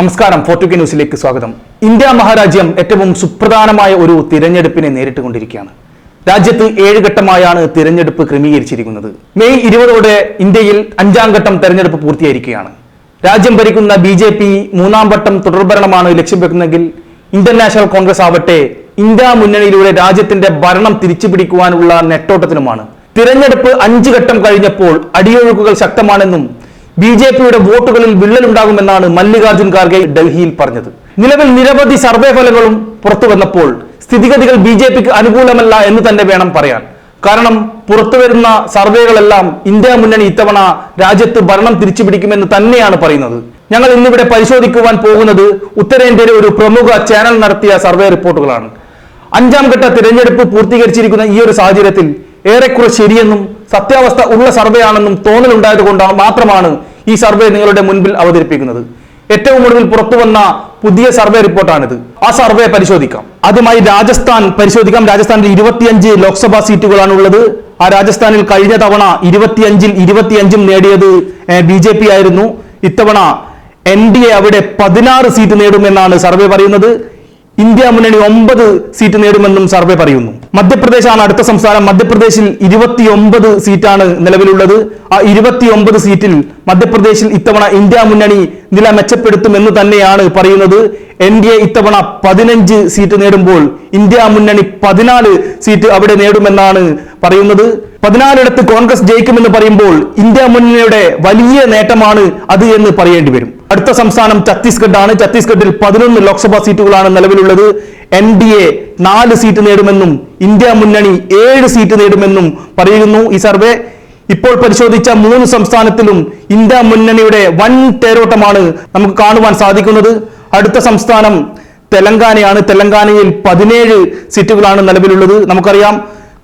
നമസ്കാരം ഫോർട്ടുകെ ന്യൂസിലേക്ക് സ്വാഗതം. ഇന്ത്യ മഹാരാജ്യം ഏറ്റവും സുപ്രധാനമായ ഒരു തിരഞ്ഞെടുപ്പിനെ നേരിട്ടുകൊണ്ടിരിക്കുകയാണ് രാജ്യത്ത് ഏഴ് ഘട്ടമായാണ് തിരഞ്ഞെടുപ്പ് ക്രമീകരിച്ചിരിക്കുന്നത്. മെയ് ഇരുപതോടെ ഇന്ത്യയിൽ അഞ്ചാം ഘട്ടം തെരഞ്ഞെടുപ്പ് പൂർത്തിയായിരിക്കുകയാണ്. രാജ്യം ഭരിക്കുന്ന ബി ജെ പി മൂന്നാം വട്ടം തുടർഭരണമാണ് ലക്ഷ്യം വെക്കുന്നതെങ്കിൽ ഇന്ത്യൻ നാഷണൽ കോൺഗ്രസ് ആവട്ടെ ഇന്ത്യ മുന്നണിയിലൂടെ രാജ്യത്തിന്റെ ഭരണം തിരിച്ചുപിടിക്കുവാനുള്ള നെട്ടോട്ടത്തിനുമാണ്. തിരഞ്ഞെടുപ്പ് അഞ്ച് ഘട്ടം കഴിഞ്ഞപ്പോൾ അടിയൊഴുക്കുകൾ ശക്തമാണെന്നും ബി ജെ പിയുടെ വോട്ടുകളിൽ വിള്ളലുണ്ടാകുമെന്നാണ് മല്ലികാർജുൻ ഖാർഗെ ഡൽഹിയിൽ പറഞ്ഞത്. നിലവിൽ നിരവധി സർവേ ഫലങ്ങളും പുറത്തു വന്നപ്പോൾ സ്ഥിതിഗതികൾ ബി ജെ പിക്ക് അനുകൂലമല്ല എന്ന് തന്നെ വേണം പറയാൻ. കാരണം പുറത്തു വരുന്ന സർവേകളെല്ലാം ഇന്ത്യ മുന്നണി ഇത്തവണ രാജ്യത്ത് ഭരണം തിരിച്ചു പിടിക്കുമെന്ന് തന്നെയാണ് പറയുന്നത്. ഞങ്ങൾ ഇന്നിവിടെ പരിശോധിക്കുവാൻ പോകുന്നത് ഉത്തരേന്ത്യയിലെ ഒരു പ്രമുഖ ചാനൽ നടത്തിയ സർവേ റിപ്പോർട്ടുകളാണ്. അഞ്ചാം ഘട്ട തിരഞ്ഞെടുപ്പ് പൂർത്തീകരിച്ചിരിക്കുന്ന ഈ ഒരു സാഹചര്യത്തിൽ ഏറെക്കുറെ ശരിയെന്നും സത്യാവസ്ഥ ഉള്ള സർവേ ആണെന്നും തോന്നലുണ്ടായത് കൊണ്ടാണ് മാത്രമാണ് ഈ സർവേ നിങ്ങളുടെ മുൻപിൽ അവതരിപ്പിക്കുന്നത്. ഏറ്റവും ഒടുവിൽ പുറത്തു വന്ന പുതിയ സർവേ റിപ്പോർട്ടാണിത്. ആ സർവേ പരിശോധിക്കാം. ആദ്യമായി രാജസ്ഥാൻ പരിശോധിക്കാം. രാജസ്ഥാനിൽ ഇരുപത്തിയഞ്ച് ലോക്സഭാ സീറ്റുകളാണ് ഉള്ളത് ആ രാജസ്ഥാനിൽ കഴിഞ്ഞ തവണ ഇരുപത്തിയഞ്ചിൽ ഇരുപത്തിയഞ്ചും നേടിയത് ബി ജെ പി ആയിരുന്നു. ഇത്തവണ എൻ ഡി എ അവിടെ പതിനാറ് സീറ്റ് നേടുമെന്നാണ് സർവേ പറയുന്നത്. ഇന്ത്യ മുന്നണി ഒമ്പത് സീറ്റ് നേടുമെന്നും സർവേ പറയുന്നു. മധ്യപ്രദേശാണ് അടുത്ത സംസ്ഥാനം. മധ്യപ്രദേശിൽ ഇരുപത്തിയൊമ്പത് സീറ്റാണ് നിലവിലുള്ളത്. ആ ഇരുപത്തിയൊമ്പത് സീറ്റിൽ മധ്യപ്രദേശിൽ ഇത്തവണ ഇന്ത്യ മുന്നണി നില മെച്ചപ്പെടുത്തുമെന്ന് തന്നെയാണ് പറയുന്നത്. എൻ ഡി എ ഇത്തവണ പതിനഞ്ച് സീറ്റ് നേടുമ്പോൾ ഇന്ത്യ മുന്നണി പതിനാല് സീറ്റ് അവിടെ നേടുമെന്നാണ് പറയുന്നത്. പതിനാലിടത്ത് കോൺഗ്രസ് ജയിക്കുമെന്ന് പറയുമ്പോൾ ഇന്ത്യ മുന്നണിയുടെ വലിയ നേട്ടമാണ് അത് എന്ന് പറയേണ്ടി വരും. അടുത്ത സംസ്ഥാനം ഛത്തീസ്ഗഡ് ആണ്. ഛത്തീസ്ഗഡിൽ പതിനൊന്ന് ലോക്സഭാ സീറ്റുകളാണ് നിലവിലുള്ളത്. എൻ ഡി എ നാല് സീറ്റ് നേടുമെന്നും ഇന്ത്യ മുന്നണി ഏഴ് സീറ്റ് നേടുമെന്നും പറയുന്നു ഈ സർവേ. ഇപ്പോൾ പരിശോധിച്ച മൂന്ന് സംസ്ഥാനത്തിലും ഇന്ത്യ മുന്നണിയുടെ വൻ തേരോട്ടമാണ് നമുക്ക് കാണുവാൻ സാധിക്കുന്നത്. അടുത്ത സംസ്ഥാനം തെലങ്കാനയാണ്. തെലങ്കാനയിൽ പതിനേഴ് സീറ്റുകളാണ് നിലവിലുള്ളത്. നമുക്കറിയാം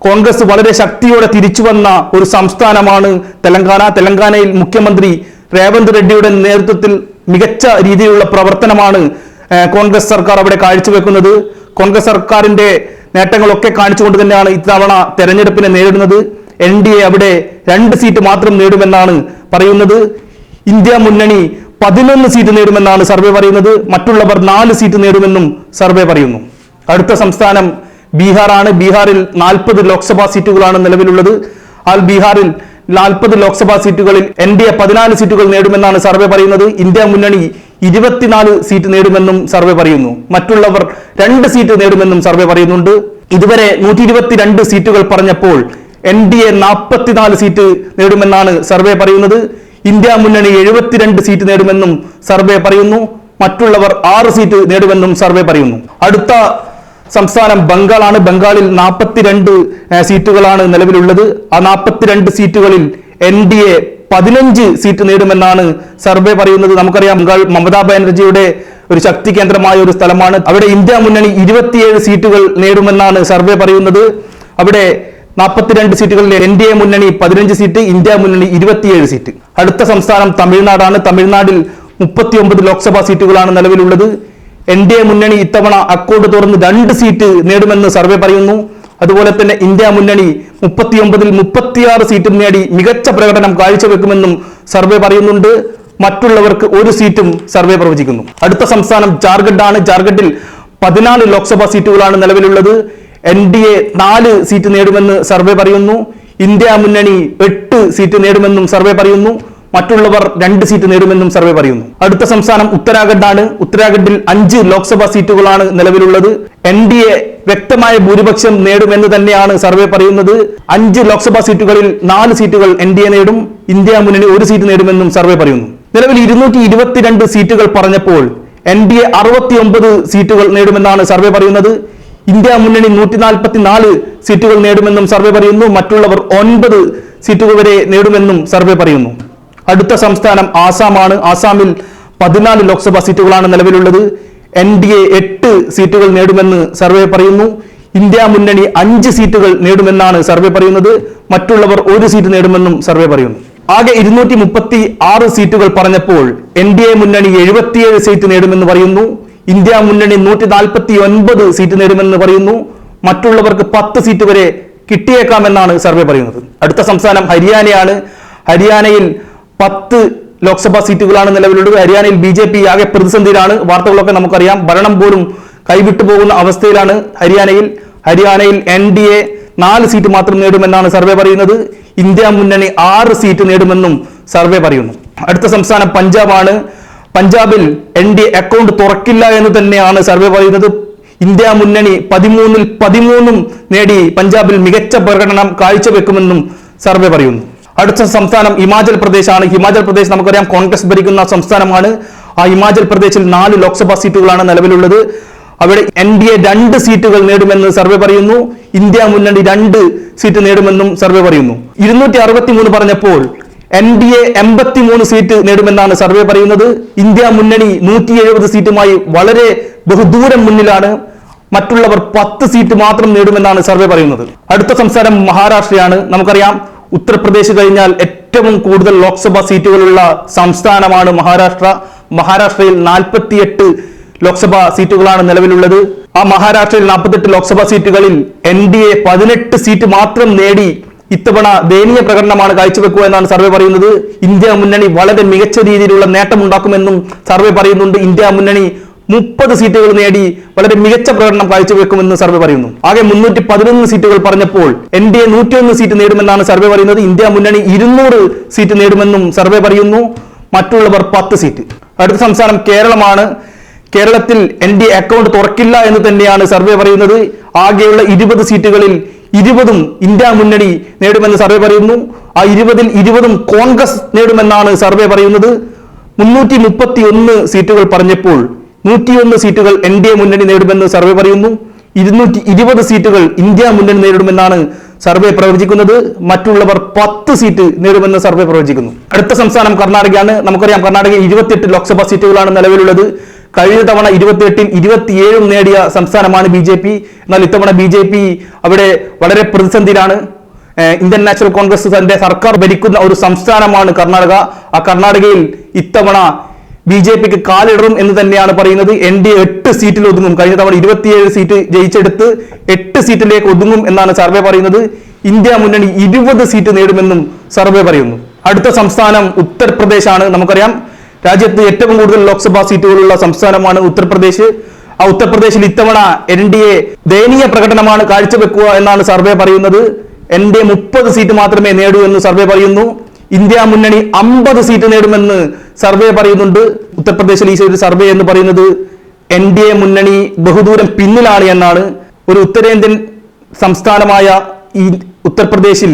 കോൺഗ്രസ് വളരെ ശക്തിയോടെ തിരിച്ചു വന്ന ഒരു സംസ്ഥാനമാണ് തെലങ്കാന. തെലങ്കാനയിൽ മുഖ്യമന്ത്രി രേവന്ത് റെഡ്ഡിയുടെ നേതൃത്വത്തിൽ മികച്ച രീതിയിലുള്ള പ്രവർത്തനമാണ് കോൺഗ്രസ് സർക്കാർ അവിടെ കാഴ്ചവെക്കുന്നത്. കോൺഗ്രസ് സർക്കാരിന്റെ നേട്ടങ്ങളൊക്കെ കാണിച്ചുകൊണ്ട് തന്നെയാണ് ഇത്തവണ തെരഞ്ഞെടുപ്പിനെ നേരിടുന്നത്. എൻ ഡി എ അവിടെ രണ്ട് സീറ്റ് മാത്രം നേടുമെന്നാണ് പറയുന്നത്. ഇന്ത്യ മുന്നണി പതിനൊന്ന് സീറ്റ് നേടുമെന്നാണ് സർവേ പറയുന്നത്. മറ്റുള്ളവർ നാല് സീറ്റ് നേടുമെന്നും സർവേ പറയുന്നു. അടുത്ത സംസ്ഥാനം ബീഹാറാണ്. ബീഹാറിൽ നാൽപ്പത് ലോക്സഭാ സീറ്റുകളാണ് നിലവിലുള്ളത്. ആൽ ബീഹാറിൽ നാൽപ്പത് ലോക്സഭാ സീറ്റുകളിൽ എൻ ഡി എ പതിനാല് സീറ്റുകൾ നേടുമെന്നാണ് സർവേ പറയുന്നത്. ഇന്ത്യ മുന്നണി ഇരുപത്തിനാല് സീറ്റ് നേടുമെന്നും സർവേ പറയുന്നു. മറ്റുള്ളവർ രണ്ട് സീറ്റ് നേടുമെന്നും സർവേ പറയുന്നുണ്ട്. ഇതുവരെ നൂറ്റി ഇരുപത്തിരണ്ട് സീറ്റുകൾ പറഞ്ഞപ്പോൾ എൻ ഡി എ നാൽപ്പത്തിനാല് സീറ്റ് നേടുമെന്നാണ് സർവേ പറയുന്നത്. ഇന്ത്യ മുന്നണി എഴുപത്തിരണ്ട് സീറ്റ് നേടുമെന്നും സർവേ പറയുന്നു. മറ്റുള്ളവർ ആറ് സീറ്റ് നേടുമെന്നും സർവേ പറയുന്നു. അടുത്ത സംസ്ഥാനം ബംഗാളാണ്. ബംഗാളിൽ നാൽപ്പത്തിരണ്ട് സീറ്റുകളാണ് നിലവിലുള്ളത്. ആ നാൽപ്പത്തിരണ്ട് സീറ്റുകളിൽ എൻ ഡി എ പതിനഞ്ച് സീറ്റ് നേടുമെന്നാണ് സർവേ പറയുന്നത്. നമുക്കറിയാം ബംഗാൾ മമതാ ബാനർജിയുടെ ഒരു ശക്തി കേന്ദ്രമായ ഒരു സ്ഥലമാണ്. അവിടെ ഇന്ത്യ മുന്നണി ഇരുപത്തിയേഴ് സീറ്റുകൾ നേടുമെന്നാണ് സർവേ പറയുന്നത്. അവിടെ നാൽപ്പത്തിരണ്ട് സീറ്റുകളിൽ എൻ ഡി എ മുന്നണി പതിനഞ്ച് സീറ്റ് ഇന്ത്യ മുന്നണി ഇരുപത്തിയേഴ് സീറ്റ്. അടുത്ത സംസ്ഥാനം തമിഴ്നാടാണ്. തമിഴ്നാടിൽ മുപ്പത്തിയൊമ്പത് ലോക്സഭാ സീറ്റുകളാണ് നിലവിലുള്ളത്. എൻ ഡി എ മുന്നണി ഇത്തവണ അക്കൗണ്ട് തുറന്ന് രണ്ട് സീറ്റ് നേടുമെന്ന് സർവേ പറയുന്നു. അതുപോലെ തന്നെ ഇന്ത്യ മുന്നണി മുപ്പത്തിയൊമ്പതിൽ മുപ്പത്തിയാറ് സീറ്റും നേടി മികച്ച പ്രകടനം കാഴ്ചവെക്കുമെന്നും സർവേ പറയുന്നുണ്ട്. മറ്റുള്ളവർക്ക് ഒരു സീറ്റും സർവേ പ്രവചിക്കുന്നു. അടുത്ത സംസ്ഥാനം ജാർഖണ്ഡ് ആണ് ജാർഖണ്ഡിൽ പതിനാല് ലോക്സഭാ സീറ്റുകളാണ് നിലവിലുള്ളത്. എൻ ഡി എ നാല് സീറ്റ് നേടുമെന്ന് സർവേ പറയുന്നു. ഇന്ത്യ മുന്നണി എട്ട് സീറ്റ് നേടുമെന്നും സർവേ പറയുന്നു. മറ്റുള്ളവർ രണ്ട് സീറ്റ് നേടുമെന്നും സർവേ പറയുന്നു. അടുത്ത സംസ്ഥാനം ഉത്തരാഖണ്ഡ് ആണ് ഉത്തരാഖണ്ഡിൽ അഞ്ച് ലോക്സഭാ സീറ്റുകളാണ് നിലവിലുള്ളത്. എൻ ഡി എ വ്യക്തമായ ഭൂരിപക്ഷം നേടുമെന്ന് തന്നെയാണ് സർവേ പറയുന്നത്. അഞ്ച് ലോക്സഭാ സീറ്റുകളിൽ നാല് സീറ്റുകൾ എൻ ഡി എ നേടും. ഇന്ത്യ മുന്നണി ഒരു സീറ്റ് നേടുമെന്നും സർവേ പറയുന്നു. നിലവിൽ ഇരുന്നൂറ്റി ഇരുപത്തിരണ്ട് സീറ്റുകൾ പറഞ്ഞപ്പോൾ എൻ ഡി എ സീറ്റുകൾ നേടുമെന്നാണ് സർവേ പറയുന്നത്. ഇന്ത്യ മുന്നണി നൂറ്റി നാൽപ്പത്തി നാല് സീറ്റുകൾ നേടുമെന്നും സർവേ പറയുന്നു. മറ്റുള്ളവർ ഒൻപത് സീറ്റുകൾ വരെ നേടുമെന്നും സർവേ പറയുന്നു. അടുത്ത സംസ്ഥാനം ആസാമാണ്. ആസാമിൽ പതിനാല് ലോക്സഭാ സീറ്റുകളാണ് നിലവിലുള്ളത്. എൻ ഡി എ എട്ട് സീറ്റുകൾ നേടുമെന്ന് സർവേ പറയുന്നു. ഇന്ത്യ മുന്നണി അഞ്ച് സീറ്റുകൾ നേടുമെന്നാണ് സർവേ പറയുന്നത്. മറ്റുള്ളവർ ഒരു സീറ്റ് നേടുമെന്നും സർവേ പറയുന്നു. ആകെ ഇരുന്നൂറ്റി മുപ്പത്തി ആറ് സീറ്റുകൾ പറഞ്ഞപ്പോൾ എൻ ഡി എ മുന്നണി എഴുപത്തിയേഴ് സീറ്റ് നേടുമെന്ന് പറയുന്നു. ഇന്ത്യ മുന്നണി നൂറ്റി നാൽപ്പത്തി ഒൻപത് സീറ്റ് നേടുമെന്ന് പറയുന്നു. മറ്റുള്ളവർക്ക് പത്ത് സീറ്റ് വരെ കിട്ടിയേക്കാമെന്നാണ് സർവേ പറയുന്നത്. അടുത്ത സംസ്ഥാനം ഹരിയാനയാണ്. ഹരിയാനയിൽ പത്ത് ലോക്സഭാ സീറ്റുകളാണ് നിലവിലുള്ളത്. ഹരിയാനയിൽ ബി ജെ പി ആകെ പ്രതിസന്ധിയിലാണ്. വാർത്തകളൊക്കെ നമുക്കറിയാം. ഭരണം പോലും കൈവിട്ടു പോകുന്ന അവസ്ഥയിലാണ് ഹരിയാനയിൽ. ഹരിയാനയിൽ എൻ ഡി എ നാല് സീറ്റ് മാത്രം നേടുമെന്നാണ് സർവേ പറയുന്നത്. ഇന്ത്യ മുന്നണി ആറ് സീറ്റ് നേടുമെന്നും സർവേ പറയുന്നു. അടുത്ത സംസ്ഥാനം പഞ്ചാബാണ്. പഞ്ചാബിൽ എൻ ഡി അക്കൗണ്ട് തുറക്കില്ല എന്ന് തന്നെയാണ് സർവേ പറയുന്നത്. ഇന്ത്യ മുന്നണി പതിമൂന്നിൽ പതിമൂന്നും നേടി പഞ്ചാബിൽ മികച്ച പ്രകടനം കാഴ്ചവെക്കുമെന്നും സർവേ പറയുന്നു. അടുത്ത സംസ്ഥാനം ഹിമാചൽ പ്രദേശാണ്. ഹിമാചൽ പ്രദേശ് നമുക്കറിയാം കോൺഗ്രസ് ഭരിക്കുന്ന സംസ്ഥാനമാണ്. ആ ഹിമാചൽ പ്രദേശിൽ നാല് ലോക്സഭാ സീറ്റുകളാണ് നിലവിലുള്ളത്. അവിടെ എൻ ഡി എ രണ്ട് സീറ്റുകൾ നേടുമെന്ന് സർവേ പറയുന്നു. ഇന്ത്യ മുന്നണി രണ്ട് സീറ്റ് നേടുമെന്നും സർവേ പറയുന്നു. ഇരുന്നൂറ്റി അറുപത്തി മൂന്ന് പറഞ്ഞപ്പോൾ എൻ ഡി എ എൺപത്തി മൂന്ന് സീറ്റ് നേടുമെന്നാണ് സർവേ പറയുന്നത്. ഇന്ത്യ മുന്നണി നൂറ്റി എഴുപത് സീറ്റുമായി വളരെ ബഹുദൂരം മുന്നിലാണ്. മറ്റുള്ളവർ പത്ത് സീറ്റ് മാത്രം നേടുമെന്നാണ് സർവേ പറയുന്നത്. അടുത്ത സംസ്ഥാനം മഹാരാഷ്ട്രയാണ്. നമുക്കറിയാം ഉത്തർപ്രദേശ് കഴിഞ്ഞാൽ ഏറ്റവും കൂടുതൽ ലോക്സഭാ സീറ്റുകളുള്ള സംസ്ഥാനമാണ് മഹാരാഷ്ട്ര. മഹാരാഷ്ട്രയിൽ നാൽപ്പത്തിയെട്ട് ലോക്സഭാ സീറ്റുകളാണ് നിലവിലുള്ളത്. ആ മഹാരാഷ്ട്രയിൽ നാൽപ്പത്തെട്ട് ലോക്സഭാ സീറ്റുകളിൽ എൻ ഡി എ പതിനെട്ട് സീറ്റ് മാത്രം നേടി ഇത്തവണ ദയനീയ പ്രകടനമാണ് കാഴ്ചവെക്കുക എന്നാണ് സർവേ പറയുന്നത്. ഇന്ത്യ മുന്നണി വളരെ മികച്ച രീതിയിലുള്ള നേട്ടമുണ്ടാക്കുമെന്നും സർവേ പറയുന്നുണ്ട്. ഇന്ത്യ മുന്നണി മുപ്പത് സീറ്റുകൾ നേടി വളരെ മികച്ച പ്രകടനം കാഴ്ചവെക്കുമെന്ന് സർവേ പറയുന്നു. ആകെ മുന്നൂറ്റി പതിനൊന്ന് സീറ്റുകൾ പറഞ്ഞപ്പോൾ എൻ ഡി എ നൂറ്റിയൊന്ന് സീറ്റ് നേടുമെന്നാണ് സർവേ പറയുന്നത്. ഇന്ത്യ മുന്നണി ഇരുന്നൂറ് സീറ്റ് നേടുമെന്നും സർവേ പറയുന്നു. മറ്റുള്ളവർ പത്ത് സീറ്റ്. അടുത്ത സംസ്ഥാനം കേരളമാണ്. കേരളത്തിൽ എൻ ഡി അക്കൗണ്ട് തുറക്കില്ല എന്ന് തന്നെയാണ് സർവേ പറയുന്നത്. ആകെയുള്ള ഇരുപത് സീറ്റുകളിൽ ഇരുപതും ഇന്ത്യ മുന്നണി നേടുമെന്ന് സർവേ പറയുന്നു. ആ ഇരുപതിൽ ഇരുപതും കോൺഗ്രസ് നേടുമെന്നാണ് സർവേ പറയുന്നത്. മുന്നൂറ്റി മുപ്പത്തി ഒന്ന് സീറ്റുകൾ പറഞ്ഞപ്പോൾ നൂറ്റിയൊന്ന് സീറ്റുകൾ എൻ ഡി എ മുന്നണി നേടുമെന്ന് സർവേ പറയുന്നു. ഇരുന്നൂറ്റി ഇരുപത് സീറ്റുകൾ ഇന്ത്യ മുന്നണി നേടുമെന്നാണ് സർവേ പ്രവചിക്കുന്നത്. മറ്റുള്ളവർ പത്ത് സീറ്റ് നേടുമെന്ന് സർവേ പ്രവചിക്കുന്നു. അടുത്ത സംസ്ഥാനം കർണാടകയാണ്. നമുക്കറിയാം കർണാടകയിൽ ഇരുപത്തിയെട്ട് ലോക്സഭാ സീറ്റുകളാണ് നിലവിലുള്ളത്. കഴിഞ്ഞ തവണ ഇരുപത്തിയെട്ടിൽ ഇരുപത്തിയേഴും നേടിയ സംസ്ഥാനമാണ് ബി ജെ പി. എന്നാൽ ഇത്തവണ ബി ജെ പി അവിടെ വളരെ പ്രതിസന്ധിയിലാണ്. ഇന്ത്യൻ നാഷണൽ കോൺഗ്രസ് തന്റെ സർക്കാർ ഭരിക്കുന്ന ഒരു സംസ്ഥാനമാണ് കർണാടക. ആ കർണാടകയിൽ ഇത്തവണ ബി ജെ പിക്ക് കാലിടറും എന്ന് തന്നെയാണ് പറയുന്നത്. എൻ ഡി എട്ട് സീറ്റിൽ ഒതുങ്ങും. കഴിഞ്ഞ തവണ ഇരുപത്തിയേഴ് സീറ്റ് ജയിച്ചെടുത്ത് എട്ട് സീറ്റിലേക്ക് ഒതുങ്ങും എന്നാണ് സർവേ പറയുന്നത്. ഇന്ത്യ മുന്നണി ഇരുപത് സീറ്റ് നേടുമെന്നും സർവേ പറയുന്നു. അടുത്ത സംസ്ഥാനം ഉത്തർപ്രദേശാണ് നമുക്കറിയാം. രാജ്യത്ത് ഏറ്റവും കൂടുതൽ ലോക്സഭാ സീറ്റുകളുള്ള സംസ്ഥാനമാണ് ഉത്തർപ്രദേശ്. ആ ഉത്തർപ്രദേശിൽ ഇത്തവണ എൻ ഡി എ ദയനീയ പ്രകടനമാണ് കാഴ്ചവെക്കുക എന്നാണ് സർവേ പറയുന്നത്. എൻ ഡി എ മുപ്പത് സീറ്റ് മാത്രമേ നേടൂ എന്ന് സർവേ പറയുന്നു. ഇന്ത്യ മുന്നണി അമ്പത് സീറ്റ് നേടുമെന്ന് സർവേ പറയുന്നുണ്ട്. ഉത്തർപ്രദേശിൽ ഈ ഒരു സർവേ എന്ന് പറയുന്നത് എൻ ഡി എ മുന്നണി ബഹുദൂരം പിന്നിലാണ് എന്നാണ്. ഒരു ഉത്തരേന്ത്യൻ സംസ്ഥാനമായ ഈ ഉത്തർപ്രദേശിൽ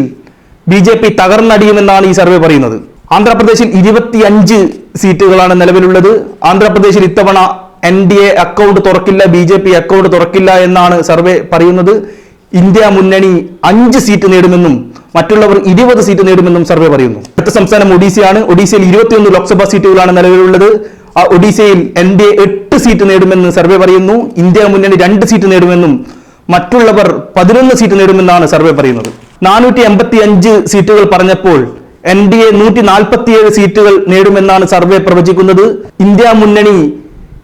ബി ജെ പി തകർന്നടിയുമെന്നാണ് ഈ സർവേ പറയുന്നത്. ആന്ധ്രാപ്രദേശിൽ ഇരുപത്തിയഞ്ച് സീറ്റുകളാണ് നിലവിലുള്ളത്. ആന്ധ്രാപ്രദേശിൽ ഇത്തവണ എൻ ഡി എ അക്കൗണ്ട് തുറക്കില്ല ബി ജെ പി അക്കൗണ്ട് തുറക്കില്ല എന്നാണ് സർവേ പറയുന്നത്. ഇന്ത്യ മുന്നണി അഞ്ച് സീറ്റ് നേടുമെന്നും മറ്റുള്ളവർ ഇരുപത് സീറ്റ് നേടുമെന്നും സർവേ പറയുന്നു. അടുത്ത സംസ്ഥാനം ഒഡീസയാണ്. ഒഡീസയിൽ ഇരുപത്തിയൊന്ന് ലോക്സഭാ സീറ്റുകളാണ് നിലവിലുള്ളത്. ആ ഒഡീസയിൽ എൻ ഡി എ എട്ട് സീറ്റ് നേടുമെന്ന് സർവേ പറയുന്നു. ഇന്ത്യ മുന്നണി രണ്ട് സീറ്റ് നേടുമെന്നും മറ്റുള്ളവർ പതിനൊന്ന് സീറ്റ് നേടുമെന്നാണ് സർവേ പറയുന്നത്. നാനൂറ്റി എൺപത്തി അഞ്ച് സീറ്റുകൾ പറഞ്ഞപ്പോൾ എൻ ഡി എ നൂറ്റി നാൽപ്പത്തിയേഴ് സീറ്റുകൾ നേടുമെന്നാണ് സർവേ പ്രവചിക്കുന്നത്. ഇന്ത്യ മുന്നണി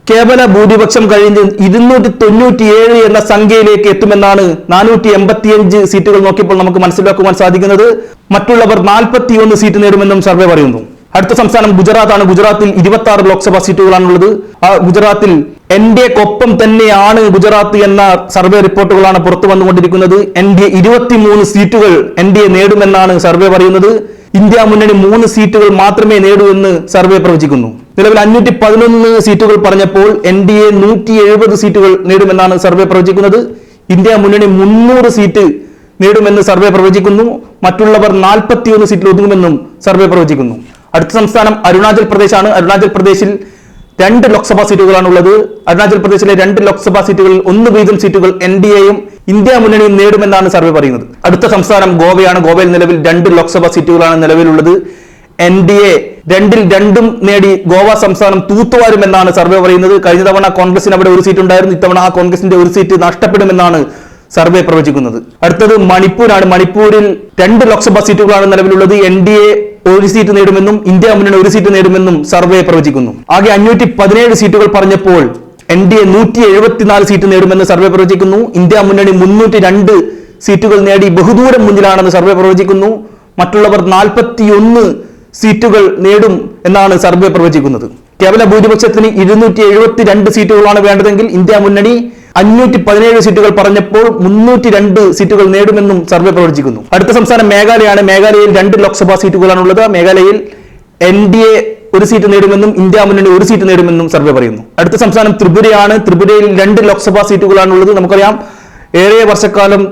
കേവല ഭൂരിപക്ഷം കഴിഞ്ഞ് ഇരുന്നൂറ്റി തൊണ്ണൂറ്റിയേഴ് എന്ന സംഖ്യയിലേക്ക് എത്തുമെന്നാണ് നാനൂറ്റി എൺപത്തിയഞ്ച് സീറ്റുകൾ നോക്കിയപ്പോൾ നമുക്ക് മനസ്സിലാക്കുവാൻ സാധിക്കുന്നത്. മറ്റുള്ളവർ നാൽപ്പത്തിയൊന്ന് സീറ്റ് നേടുമെന്നും സർവേ പറയുന്നു. അടുത്ത സംസ്ഥാനം ഗുജറാത്താണ്. ഗുജറാത്തിൽ ഇരുപത്തി ആറ് ലോക്സഭാ സീറ്റുകളാണുള്ളത്. ആ ഗുജറാത്തിൽ എൻ ഡി എക്കൊപ്പം തന്നെയാണ് ഗുജറാത്ത് എന്ന സർവേ റിപ്പോർട്ടുകളാണ് പുറത്തു വന്നുകൊണ്ടിരിക്കുന്നത്. എൻ ഡി എ ഇരുപത്തിമൂന്ന് സീറ്റുകൾ എൻ ഡി എ നേടുമെന്നാണ് സർവേ പറയുന്നത്. ഇന്ത്യ മുന്നണി മൂന്ന് സീറ്റുകൾ മാത്രമേ നേടൂ എന്ന് സർവേ പ്രവചിക്കുന്നു. നിലവിൽ അഞ്ഞൂറ്റി പതിനൊന്ന് സീറ്റുകൾ പറഞ്ഞപ്പോൾ എൻ ഡി എ നൂറ്റി എഴുപത് സീറ്റുകൾ നേടുമെന്നാണ് സർവേ പ്രവചിക്കുന്നത്. ഇന്ത്യ മുന്നണി മുന്നൂറ് സീറ്റ് നേടുമെന്ന് സർവേ പ്രവചിക്കുന്നു. മറ്റുള്ളവർ നാൽപ്പത്തിയൊന്ന് സീറ്റിൽ ഒതുങ്ങുമെന്നും സർവേ പ്രവചിക്കുന്നു. അടുത്ത സംസ്ഥാനം അരുണാചൽ പ്രദേശാണ്. അരുണാചൽ പ്രദേശിൽ രണ്ട് ലോക്സഭാ സീറ്റുകളാണ് ഉള്ളത്. അരുണാചൽ പ്രദേശിലെ രണ്ട് ലോക്സഭാ സീറ്റുകളിൽ ഒന്ന് വീതം സീറ്റുകൾ എൻ ഡി എയും ഇന്ത്യ മുന്നണിയും നേടുമെന്നാണ് സർവേ പറയുന്നത്. അടുത്ത സംസ്ഥാനം ഗോവയാണ്. ഗോവയിൽ നിലവിൽ രണ്ട് ലോക്സഭാ സീറ്റുകളാണ് നിലവിലുള്ളത്. എൻ ഡി എ രണ്ടിൽ രണ്ടും നേടി ഗോവ സംസ്ഥാനം തൂത്തുവാരുമെന്നാണ് സർവേ പറയുന്നത്. കഴിഞ്ഞ തവണ കോൺഗ്രസിന് അവിടെ ഒരു സീറ്റ് ഉണ്ടായിരുന്നു. ഇത്തവണ ആ കോൺഗ്രസിന്റെ ഒരു സീറ്റ് നഷ്ടപ്പെടുമെന്നാണ് സർവേ പ്രവചിക്കുന്നത്. അടുത്തത് മണിപ്പൂരാണ്. മണിപ്പൂരിൽ രണ്ട് ലോക്സഭാ സീറ്റുകളാണ് നിലവിലുള്ളത്. എൻ ഡി എ ഒരു സീറ്റ് നേടുമെന്നും ഇന്ത്യ മുന്നണി ഒരു സീറ്റ് നേടുമെന്നും സർവേ പ്രവചിക്കുന്നു. ആകെ അഞ്ഞൂറ്റി പതിനേഴ് സീറ്റുകൾ പറഞ്ഞപ്പോൾ എൻ ഡി എ നൂറ്റി എഴുപത്തിനാല് സീറ്റ് നേടുമെന്ന് സർവേ പ്രവചിക്കുന്നു. ഇന്ത്യ മുന്നണി മുന്നൂറ്റി രണ്ട് സീറ്റുകൾ നേടി ബഹുദൂരം മുന്നിലാണെന്ന് സർവേ പ്രവചിക്കുന്നു. മറ്റുള്ളവർ നാൽപ്പത്തിയൊന്ന് സീറ്റുകൾ നേടും എന്നാണ് സർവേ പ്രവചിക്കുന്നത്. കേവല ഭൂരിപക്ഷത്തിന് ഇരുന്നൂറ്റി എഴുപത്തി രണ്ട് സീറ്റുകളാണ് വേണ്ടതെങ്കിൽ ഇന്ത്യ മുന്നണി അഞ്ഞൂറ്റി പതിനേഴ് സീറ്റുകൾ പറഞ്ഞപ്പോൾ മുന്നൂറ്റി രണ്ട് സീറ്റുകൾ നേടുമെന്നും സർവേ പ്രവചിക്കുന്നു. അടുത്ത സംസ്ഥാനം മേഘാലയാണ് മേഘാലയയിൽ രണ്ട് ലോക്സഭാ സീറ്റുകളാണുള്ളത്. മേഘാലയയിൽ എൻ ഡി എ ഒരു സീറ്റ് നേടുമെന്നും ഇന്ത്യ മുന്നണി ഒരു സീറ്റ് നേടുമെന്നും സർവേ പറയുന്നു. അടുത്ത സംസ്ഥാനം ത്രിപുരയാണ്. ത്രിപുരയിൽ രണ്ട് ലോക്സഭാ സീറ്റുകളാണുള്ളത്. നമുക്കറിയാം ഏറെ വർഷക്കാലം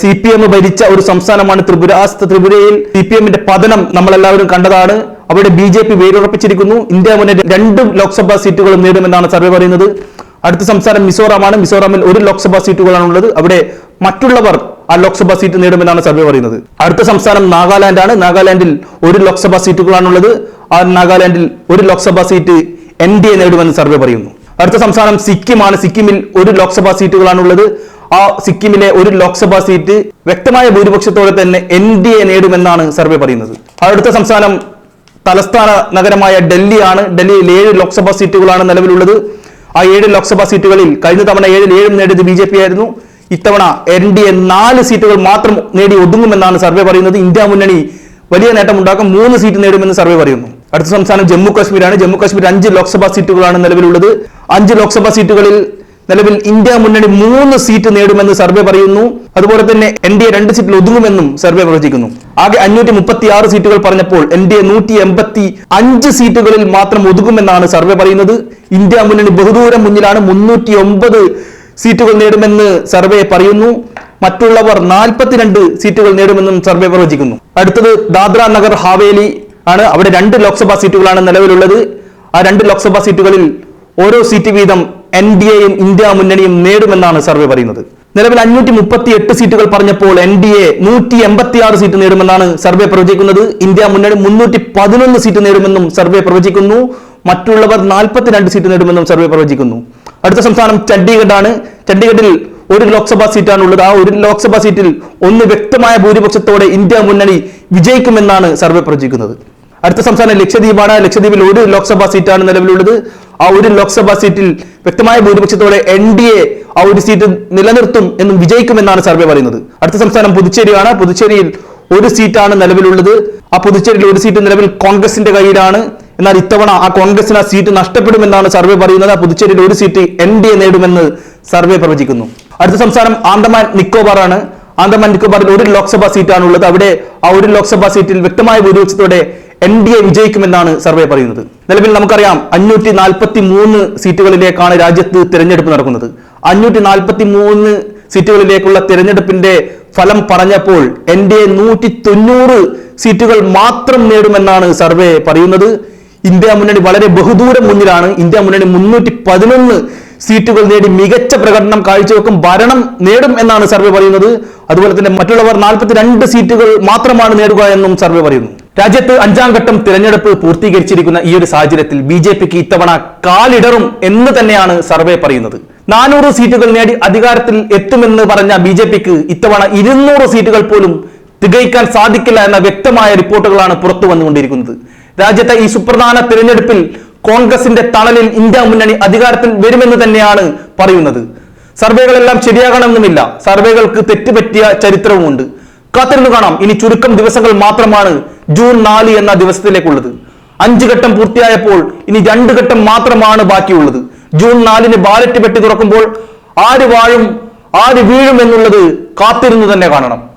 സി പി എം ഭരിച്ച ഒരു സംസ്ഥാനമാണ് ത്രിപുര. ആ ത്രിപുരയിൽ സി പി എമ്മിന്റെ പതനം നമ്മളെല്ലാവരും കണ്ടതാണ്. അവിടെ ബി ജെ പി വേരുറപ്പിച്ചിരിക്കുന്നു. ഇന്ത്യ മുന്നേ രണ്ട് ലോക്സഭാ സീറ്റുകളും നേടുമെന്നാണ് സർവേ പറയുന്നത്. അടുത്ത സംസ്ഥാനം മിസോറാമാണ്. മിസോറാമിൽ ഒരു ലോക്സഭാ സീറ്റുകളാണ് ഉള്ളത്. അവിടെ മറ്റുള്ളവർ ആ ലോക്സഭാ സീറ്റ് നേടുമെന്നാണ് സർവേ പറയുന്നത്. അടുത്ത സംസ്ഥാനം നാഗാലാൻഡാണ്. നാഗാലാൻഡിൽ ഒരു ലോക്സഭാ സീറ്റുകളാണുള്ളത് ആ നാഗാലാൻഡിൽ ഒരു Lok Sabha seat N D A നേടുമെന്ന് സർവേ പറയുന്നു. അടുത്ത സംസ്ഥാനം സിക്കിമാണ്. സിക്കിമിൽ ഒരു ലോക്സഭാ സീറ്റുകളാണുള്ളത് ആ സിക്കിമിലെ ഒരു ലോക്സഭാ സീറ്റ് വ്യക്തമായ ഭൂരിപക്ഷത്തോടെ തന്നെ എൻ ഡി എ നേടുമെന്നാണ് സർവേ പറയുന്നത്. അടുത്ത സംസ്ഥാനം തലസ്ഥാന നഗരമായ ഡൽഹിയാണ്. ഡൽഹിയിൽ ഏഴ് ലോക്സഭാ സീറ്റുകളാണ് നിലവിലുള്ളത്. ആ ഏഴ് ലോക്സഭാ സീറ്റുകളിൽ കഴിഞ്ഞ തവണ ഏഴിൽ ഏഴും നേടിയത് ബി ജെ പി ആയിരുന്നു. ഇത്തവണ എൻ ഡി എ നാല് സീറ്റുകൾ മാത്രം നേടി ഒതുങ്ങുമെന്നാണ് സർവേ പറയുന്നത്. ഇന്ത്യ മുന്നണി വലിയ നേട്ടമുണ്ടാക്കും. മൂന്ന് സീറ്റ് നേടുമെന്ന് സർവേ പറയുന്നു. അടുത്ത സംസ്ഥാനം ജമ്മു കാശ്മീരാണ്. ജമ്മു കാശ്മീർ അഞ്ച് ലോക്സഭാ സീറ്റുകളാണ് നിലവിലുള്ളത്. അഞ്ച് ലോക്സഭാ സീറ്റുകളിൽ നിലവിൽ ഇന്ത്യ മുന്നണി മൂന്ന് സീറ്റ് നേടുമെന്ന് സർവേ പറയുന്നു. അതുപോലെ തന്നെ എൻ ഡി എ രണ്ട് സീറ്റിൽ ഒതുങ്ങുമെന്നും സർവേ പ്രവചിക്കുന്നു ആകെ അഞ്ഞൂറ്റി മുപ്പത്തി ആറ് സീറ്റുകൾ പറഞ്ഞപ്പോൾ എൻ ഡി എ നൂറ്റി എൺപത്തി അഞ്ച് സീറ്റുകളിൽ മാത്രം ഒതുങ്ങുമെന്നാണ് സർവേ പറയുന്നത്. ഇന്ത്യ മുന്നണി ബഹുദൂരം മുന്നിലാണ് മുന്നൂറ്റി ഒമ്പത് സീറ്റുകൾ നേടുമെന്ന് സർവേ പറയുന്നു. മറ്റുള്ളവർ നാൽപ്പത്തിരണ്ട് സീറ്റുകൾ നേടുമെന്നും സർവേ പ്രവചിക്കുന്നു അടുത്തത് ദാദ്ര നഗർ ഹാവേലി ആണ്. അവിടെ രണ്ട് ലോക്സഭാ സീറ്റുകളാണ് നിലവിലുള്ളത്. ആ രണ്ട് ലോക്സഭാ സീറ്റുകളിൽ ഓരോ സീറ്റ് വീതം എൻ ഡി എയും ഇന്ത്യ മുന്നണിയും നേടുമെന്നാണ് സർവേ പറയുന്നത്. നിലവിൽ അഞ്ഞൂറ്റി മുപ്പത്തി എട്ട് സീറ്റുകൾ പറഞ്ഞപ്പോൾ എൻ ഡി എ നൂറ്റി എൺപത്തി ആറ് സീറ്റ് നേടുമെന്നാണ് സർവേ പ്രവചിക്കുന്നത്. ഇന്ത്യ മുന്നണി മുന്നൂറ്റി പതിനൊന്ന് സീറ്റ് നേടുമെന്നും സർവേ പ്രവചിക്കുന്നു. മറ്റുള്ളവർ നാൽപ്പത്തിരണ്ട് സീറ്റ് നേടുമെന്നും സർവേ പ്രവചിക്കുന്നു. അടുത്ത സംസ്ഥാനം ചണ്ഡീഗഡ് ആണ് ചണ്ഡീഗഡിൽ ഒരു ലോക്സഭാ സീറ്റാണ് ഉള്ളത് ആ ഒരു ലോക്സഭാ സീറ്റിൽ ഒന്ന് വ്യക്തമായ ഭൂരിപക്ഷത്തോടെ ഇന്ത്യ മുന്നണി വിജയിക്കുമെന്നാണ് സർവേ പ്രവചിക്കുന്നത്. അടുത്ത സംസ്ഥാനം ലക്ഷദ്വീപാണ്. ലക്ഷദ്വീപിൽ ഒരു ലോക്സഭാ സീറ്റാണ് നിലവിലുള്ളത്. ആ ഒരു ലോക്സഭാ സീറ്റിൽ വ്യക്തമായ ഭൂരിപക്ഷത്തോടെ എൻ ഡി എ ആ ഒരു സീറ്റ് നിലനിർത്തും എന്നും വിജയിക്കുമെന്നാണ് സർവേ പറയുന്നത്. അടുത്ത സംസ്ഥാനം പുതുച്ചേരിയാണ്. പുതുച്ചേരിയിൽ ഒരു സീറ്റാണ് നിലവിലുള്ളത്. ആ പുതുച്ചേരിയിൽ ഒരു സീറ്റ് നിലവിൽ കോൺഗ്രസിന്റെ കയ്യിലാണ്. എന്നാൽ ഇത്തവണ ആ കോൺഗ്രസിന് ആ സീറ്റ് നഷ്ടപ്പെടുമെന്നാണ് സർവേ പറയുന്നത്. പുതുച്ചേരിയിൽ ഒരു സീറ്റ് എൻ ഡി എ നേടുമെന്ന് സർവേ പ്രവചിക്കുന്നു. അടുത്ത സംസ്ഥാനം ആന്തമാൻ നിക്കോബാർ ആണ് ആന്തമാൻ നിക്കോബാറിൽ ഒരു ലോക്സഭാ സീറ്റാണ് ഉള്ളത് അവിടെ ആ ഒരു ലോക്സഭാ സീറ്റിൽ വ്യക്തമായ ഭൂരിപക്ഷത്തോടെ എൻ ഡി എ വിജയിക്കുമെന്നാണ് സർവേ പറയുന്നത്. നിലവിൽ നമുക്കറിയാം അഞ്ഞൂറ്റി നാൽപ്പത്തി മൂന്ന് സീറ്റുകളിലേക്കാണ് രാജ്യത്ത് തിരഞ്ഞെടുപ്പ് നടക്കുന്നത്. അഞ്ഞൂറ്റി നാൽപ്പത്തി മൂന്ന് സീറ്റുകളിലേക്കുള്ള തിരഞ്ഞെടുപ്പിന്റെ ഫലം പറഞ്ഞപ്പോൾ എൻ ഡി എ നൂറ്റി തൊണ്ണൂറ് സീറ്റുകൾ മാത്രം നേടുമെന്നാണ് സർവേ പറയുന്നത്. ഇന്ത്യ മുന്നണി വളരെ ബഹുദൂരം മുന്നിലാണ്. ഇന്ത്യ മുന്നണി മുന്നൂറ്റി പതിനൊന്ന് സീറ്റുകൾ നേടി മികച്ച പ്രകടനം കാഴ്ചവെക്കും ഭരണം നേടും എന്നാണ് സർവേ പറയുന്നത്. അതുപോലെ തന്നെ മറ്റുള്ളവർ നാൽപ്പത്തിരണ്ട് സീറ്റുകൾ മാത്രമാണ് നേടുക എന്നും സർവേ പറയുന്നു. രാജ്യത്ത് അഞ്ചാം ഘട്ടം തിരഞ്ഞെടുപ്പ് പൂർത്തീകരിച്ചിരിക്കുന്ന ഈ ഒരു സാഹചര്യത്തിൽ ബി ജെ പിക്ക് ഇത്തവണ കാലിടറും എന്ന് തന്നെയാണ് സർവേ പറയുന്നത്. നാനൂറ് സീറ്റുകൾ നേടി അധികാരത്തിൽ എത്തുമെന്ന് പറഞ്ഞ ബി ജെ പിക്ക് ഇത്തവണ ഇരുന്നൂറ് സീറ്റുകൾ പോലും തികയ്ക്കാൻ സാധിക്കില്ല എന്ന വ്യക്തമായ റിപ്പോർട്ടുകളാണ് പുറത്തു വന്നുകൊണ്ടിരിക്കുന്നത്. രാജ്യത്തെ ഈ സുപ്രധാന തിരഞ്ഞെടുപ്പിൽ കോൺഗ്രസിന്റെ തണലിൽ ഇന്ത്യ മുന്നണി അധികാരത്തിൽ വരുമെന്ന് തന്നെയാണ് പറയുന്നത്. സർവേകളെല്ലാം ശരിയാകണമെന്നുമില്ല. സർവേകൾക്ക് തെറ്റുപറ്റിയ ചരിത്രവുമുണ്ട്. കാത്തിരുന്നു കാണാം. ഇനി ചുരുക്കം ദിവസങ്ങൾ മാത്രമാണ് ജൂൺ നാല് എന്ന ദിവസത്തിലേക്കുള്ളത്. അഞ്ച് ഘട്ടം പൂർത്തിയായപ്പോൾ ഇനി രണ്ട് ഘട്ടം മാത്രമാണ് ബാക്കിയുള്ളത്. ജൂൺ നാലിന് ബാലറ്റ് പെട്ടി തുറക്കുമ്പോൾ ആര് വാഴും ആര് വീഴും എന്നുള്ളത് കാത്തിരുന്നു തന്നെ കാണണം.